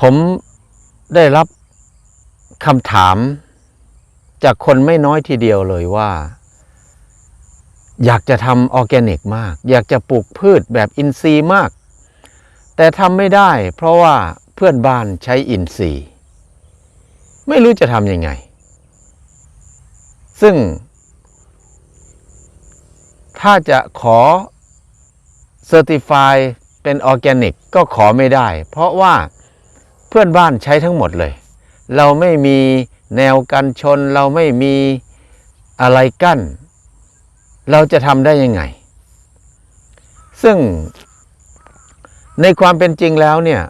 ผมได้รับคำถามจากคนไม่น้อยทีเดียวเลยว่า อยากจะทำออร์แกนิกมาก อยากจะปลูกพืชแบบอินทรีย์มาก แต่ทำไม่ได้ เพราะว่าเพื่อนบ้านใช้อินทรีย์ ไม่รู้จะทำยังไง ซึ่ง ถ้าจะขอเซอร์ติฟายเป็นออร์แกนิกก็ขอไม่ได้ เพราะว่า เพื่อนบ้านใช้ทั้งหมดเลย เราไม่มีแนวกันชน เราไม่มีอะไรกั้น เราจะทำได้ยังไง ซึ่งในความเป็นจริงแล้วเนี่ย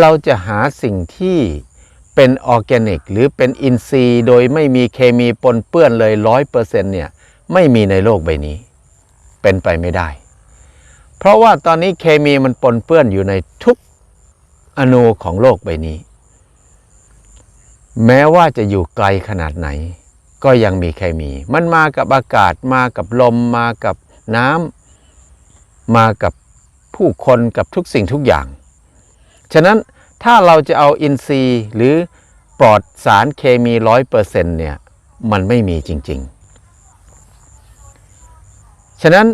เราจะหาสิ่งที่เป็นออร์แกนิก หรือเป็นอินทรีย์โดยไม่มีเคมีปนเปื้อนเลยร้อยเปอร์เซ็นต์เนี่ยไม่มีในโลกใบนี้ เป็นไปไม่ได้ เพราะว่าตอนนี้เคมีมันปนเปื้อนอยู่ในทุก อนูของโลกใบนี้ แม้ว่าจะอยู่ไกลขนาดไหน ก็ยังมีเคมี มันมากับอากาศมากับลมมากับน้ำมากับผู้คนกับทุกสิ่งทุกอย่าง ฉะนั้นถ้าเราจะเอาอินทรีย์หรือปลอดสารเคมีร้อยเปอร์เซ็นต์เนี่ยมันไม่มีจริง ๆ ฉะนั้น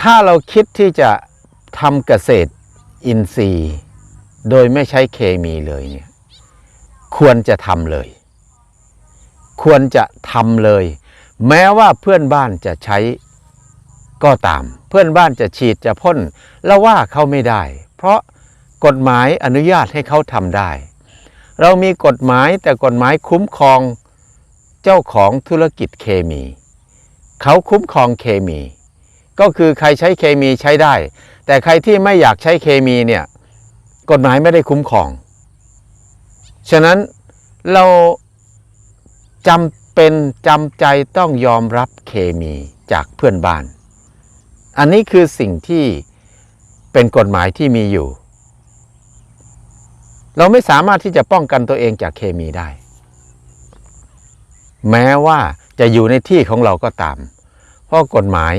ถ้าเราคิดที่จะทำเกษตรอินทรีย์ โดยไม่ใช้เคมีเลยเนี่ยควรจะทำเลย ควรจะทำเลย แม้ว่าเพื่อนบ้านจะใช้ก็ตาม เพื่อนบ้านจะฉีดจะพ่นแล้วว่าเขาไม่ได้ เพราะกฎหมายอนุญาตให้เขาทำได้ เรามีกฎหมายแต่กฎหมายคุ้มครองเจ้าของธุรกิจเคมี เขาคุ้มครองเคมี ก็คือใครใช้เคมีใช้ได้ แต่ใครที่ไม่อยากใช้เคมีเนี่ย กฎหมายไม่ได้คุ้มครอง ฉะนั้นเราจำเป็นจำใจต้องยอมรับเคมีจากเพื่อนบ้าน อันนี้คือสิ่งที่เป็นกฎหมายที่มีอยู่ เราไม่สามารถที่จะป้องกันตัวเองจากเคมีได้ แม้ว่าจะอยู่ในที่ของเราก็ตาม เพราะกฎหมาย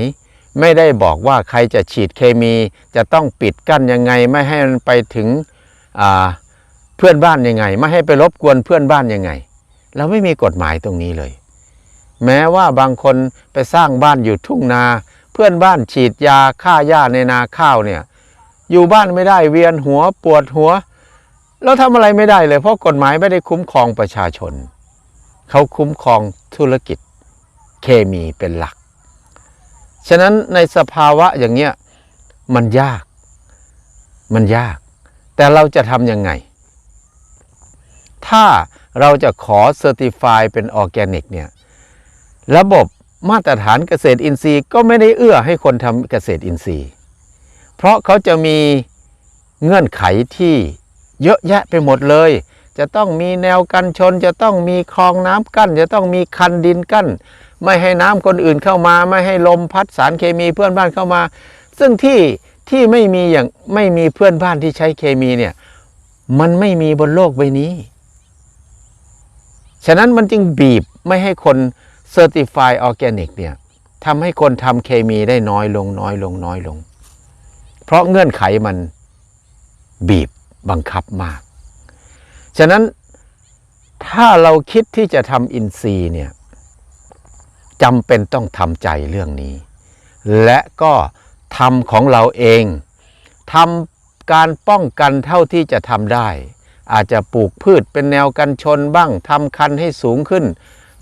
ไม่ได้บอกว่าใครจะฉีดเคมี จะต้องปิดกั้นยังไง ไม่ให้มันไปถึงเพื่อนบ้านยังไง ไม่ให้ไปรบกวนเพื่อนบ้านยังไง เราไม่มีกฎหมายตรงนี้เลย แม้ว่าบางคนไปสร้างบ้านอยู่ทุ่งนา เพื่อนบ้านฉีดยาฆ่าหญ้าในนาข้าวเนี่ยอยู่บ้านไม่ได้เวียนหัวปวดหัว แล้วทำอะไรไม่ได้เลย เพราะกฎหมายไม่ได้คุ้มครองประชาชน เขาคุ้มครองธุรกิจเคมีเป็นหลัก ฉะนั้นในสภาวะอย่างเงี้ยมันยาก มันยาก แต่เราจะทำยังไง ถ้าเราจะขอเซอร์ติฟายเป็นออร์แกนิกเนี่ยระบบมาตรฐานเกษตรอินทรีย์ก็ไม่ได้เอื้อให้คนทำเกษตรอินทรีย์ เพราะเขาจะมีเงื่อนไขที่เยอะแยะไปหมดเลย จะต้องมีแนวกันชน จะต้องมีคลองน้ำกั้น จะต้องมีคันดินกั้น ไม่ให้น้ำคนอื่นเข้ามา ไม่ให้ลมพัดสารเคมีเพื่อนบ้านเข้ามา ซึ่งที่ที่ไม่มีอย่างไม่มีเพื่อนบ้านที่ใช้เคมีเนี่ยมันไม่มีบนโลกใบนี้ ฉะนั้นมันจึงบีบไม่ให้คนเซอร์ติฟายออร์แกนิกเนี่ยทำให้คนทำเคมีได้น้อยลงน้อยลงน้อยลง เพราะเงื่อนไขมันบีบบังคับมาก ฉะนั้นถ้าเราคิดที่จะทำอินทรีย์เนี่ย จำเป็นต้องทำใจเรื่องนี้ และก็ทำของเราเองทำการป้องกันเท่าที่จะทำได้ อาจจะปลูกพืชเป็นแนวกันชนบ้างทำคันให้สูงขึ้น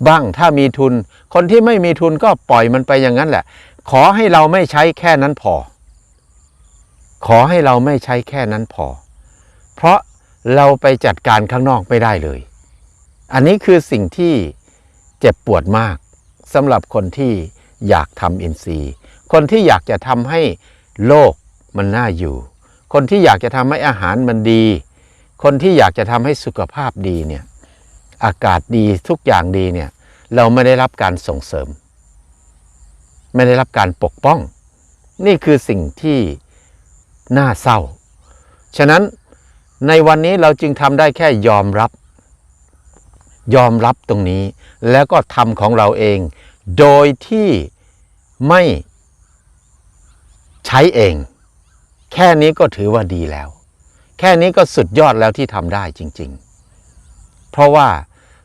บ้างถ้ามีทุน คนที่ไม่มีทุนก็ปล่อยมันไปอย่างนั้นแหละ ขอให้เราไม่ใช้แค่นั้นพอ ขอให้เราไม่ใช้แค่นั้นพอ เพราะเราไปจัดการข้างนอกไม่ได้เลย อันนี้คือสิ่งที่เจ็บปวดมาก สำหรับคนที่อยากทำอินทรีย์ คนที่อยากจะทำให้โลกมันน่าอยู่ คนที่อยากจะทำให้อาหารมันดี คนที่อยากจะทำให้สุขภาพดีเนี่ยอากาศดีทุกอย่างดีเนี่ยเราไม่ได้รับการส่งเสริม ไม่ได้รับการปกป้อง นี่คือสิ่งที่น่าเศร้า ฉะนั้นในวันนี้เราจึงทำได้แค่ยอมรับ ยอมรับตรงนี้ แล้วก็ทำของเราเอง โดยที่ไม่ใช้เอง แค่นี้ก็ถือว่าดีแล้ว แค่นี้ก็สุดยอดแล้วที่ทำได้จริง ๆ เพราะว่า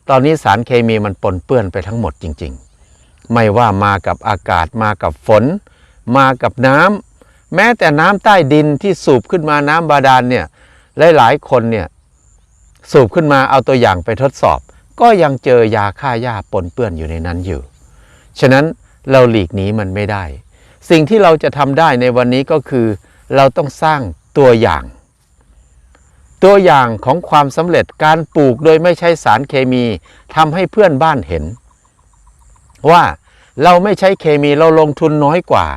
ตอนนี้สารเคมีมันปนเปื้อนไปทั้งหมดจริง ๆ ไม่ว่ามากับอากาศมากับฝน มากับน้ำแม้แต่น้ำใต้ดินที่สูบขึ้นมาน้ำบาดาลเนี่ยหลายๆคนเนี่ยสูบขึ้นมาเอาตัวอย่างไปทดสอบ ก็ยังเจอยาฆ่าหญ้าปนเปื้อนอยู่ในนั้นอยู่ ฉะนั้นเราหลีกหนีมันไม่ได้ สิ่งที่เราจะทำได้ในวันนี้ก็คือ เราต้องสร้างตัวอย่าง ตัวอย่างของความสำเร็จการปลูกโดยไม่ใช้สารเคมีทำให้เพื่อนบ้านเห็น ว่าเราไม่ใช้เคมีเราลงทุนน้อยกว่า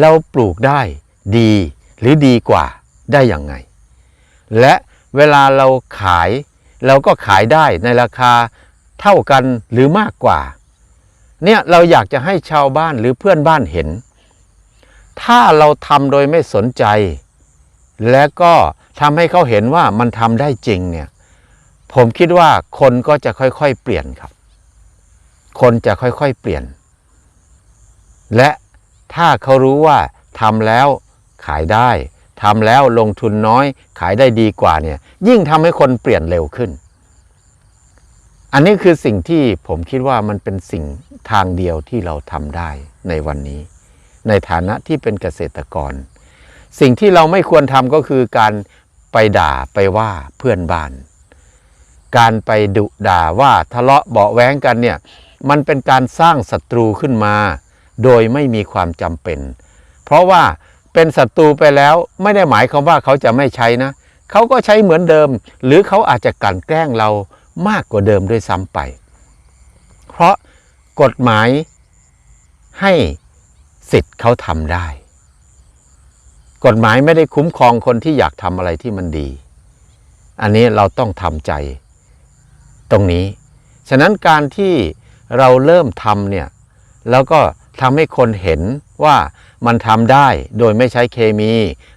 เราปลูกได้ดีหรือดีกว่าได้อย่างไง และเวลาเราขาย เราก็ขายได้ในราคาเท่ากันหรือมากกว่า เนี่ยเราอยากจะให้ชาวบ้านหรือเพื่อนบ้านเห็น ถ้าเราทำโดยไม่สนใจ และก็ทำให้เขาเห็นว่ามันทำได้จริงเนี่ย ผมคิดว่าคนก็จะค่อยๆเปลี่ยนครับ คนจะค่อยๆเปลี่ยน และถ้าเขารู้ว่าทำแล้วขายได้ทำแล้วลงทุนน้อยขายได้ดีกว่าเนี่ย ยิ่งทำให้คนเปลี่ยนเร็วขึ้น อันนี้คือสิ่งที่ผมคิดว่ามันเป็นสิ่งทางเดียวที่เราทำได้ในวันนี้ ในฐานะที่เป็นเกษตรกร สิ่งที่เราไม่ควรทำก็คือการไปด่าไปว่าเพื่อนบ้าน การไปดุด่าว่าทะเลาะเบาแว้งกันเนี่ยมันเป็นการสร้างศัตรูขึ้นมา โดยไม่มีความจำเป็น เพราะว่าเป็นศัตรูไปแล้วไม่ได้หมายความว่าเขาจะไม่ใช้นะ เขาก็ใช้เหมือนเดิม หรือเขาอาจจะกลั่นแกล้งเรามากกว่าเดิมด้วยซ้ำไป เพราะกฎหมายให้สิทธิ์เขาทำได้ กฎหมายไม่ได้คุ้มครองคนที่อยากทำอะไรที่มันดี อันนี้เราต้องทำใจ ตรงนี้ ฉะนั้นการที่เราเริ่มทำเนี่ยแล้วก็ทำให้คนเห็นว่ามันทำได้โดยไม่ใช้เคมี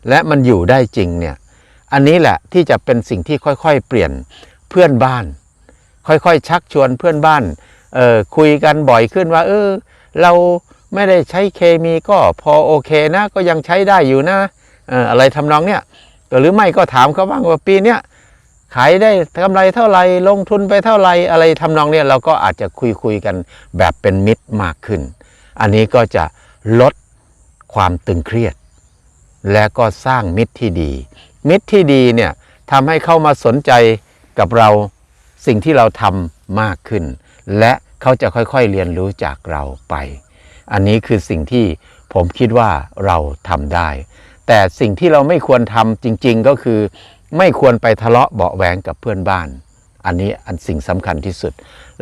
และมันอยู่ได้จริงเนี่ย อันนี้แหละที่จะเป็นสิ่งที่ค่อยๆ เปลี่ยนเพื่อนบ้าน ค่อยๆ ชักชวนเพื่อนบ้านคุยกันบ่อยขึ้นว่าเออเราไม่ได้ใช้เคมีก็พอโอเคนะ ก็ยังใช้ได้อยู่นะอออะไรทำนองเนี้ยหรือไม่ก็ถามเขาบ้างว่าปีเนี้ยขายได้กำไรเท่าไหร่ลงทุนไปเท่าไหร่อะไรทำนองเนี้ยเราก็อาจจะคุยคุยกันแบบเป็นมิตรมากขึ้น อันนี้ก็จะลดความตึงเครียด และก็สร้างมิตรที่ดี มิตรที่ดีเนี่ยทำให้เข้ามาสนใจกับเราสิ่งที่เราทำมากขึ้น และเขาจะค่อยๆเรียนรู้จากเราไป อันนี้คือสิ่งที่ผมคิดว่าเราทำได้ แต่สิ่งที่เราไม่ควรทำจริง ๆ ก็คือ ไม่ควรไปทะเลาะเบาแหวงกับเพื่อนบ้าน อันนี้อันสิ่งสำคัญที่สุด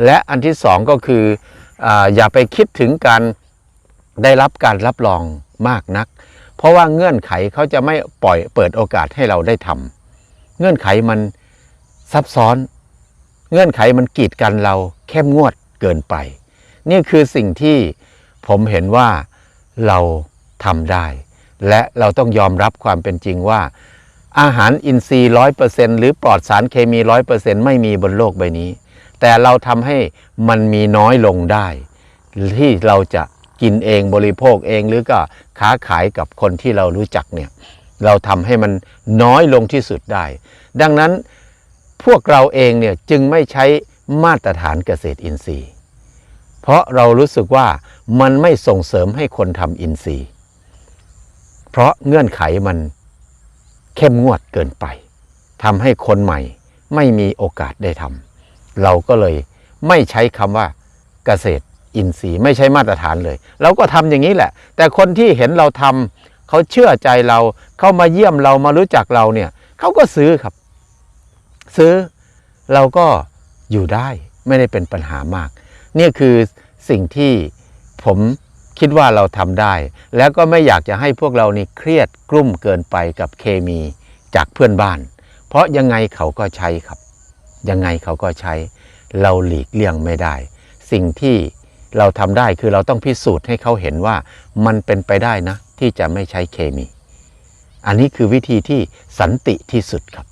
และอันที่สองก็คือออย่าไปคิดถึงการได้รับการรับรองมากนัก เพราะว่าเงื่อนไขเขาจะไม่ปล่อยเปิดโอกาสให้เราได้ทำเงื่อนไขมันซับซ้อน เงื่อนไขมันกีดกันเราเข้มงวดเกินไป นี่คือสิ่งที่ผมเห็นว่าเราทำได้ และเราต้องยอมรับความเป็นจริงว่า อาหารอินทรีย์ร้อยเปอร์เซ็นหรือปลอดสารเคมีร้อยเปอร์เซ็นไม่มีบนโลกใบนี้ แต่เราทำให้มันมีน้อยลงได้ ที่เราจะ กินเองบริโภคเองหรือก็ค้าขายกับคนที่เรารู้จักเนี่ยเราทำให้มันน้อยลงที่สุดได้ ดังนั้นพวกเราเองเนี่ยจึงไม่ใช้มาตรฐานเกษตรอินทรีย์ เพราะเรารู้สึกว่ามันไม่ส่งเสริมให้คนทำอินทรีย์ เพราะเงื่อนไขมันเข้มงวดเกินไปทำให้คนใหม่ไม่มีโอกาสได้ทำเราก็เลยไม่ใช้คำว่าเกษตร อินทรีย์ไม่ใช่มาตรฐานเลย เราก็ทำอย่างนี้แหละ แต่คนที่เห็นเราทำเขาเชื่อใจเราเข้ามาเยี่ยมเรามารู้จักเราเนี่ยเขาก็ซื้อครับ ซื้อเราก็อยู่ได้ไม่ได้เป็นปัญหามาก นี่คือสิ่งที่ผมคิดว่าเราทำได้ แล้วก็ไม่อยากจะให้พวกเรานี่เครียดกลุ้มเกินไปกับเคมีจากเพื่อนบ้าน เพราะยังไงเขาก็ใช้ครับ ยังไงเขาก็ใช้ เราหลีกเลี่ยงไม่ได้ สิ่งที่ เราทำได้คือเราต้องพิสูจน์ให้เขาเห็นว่ามันเป็นไปได้นะ ที่จะไม่ใช้เคมี อันนี้คือวิธีที่สันติที่สุดครับ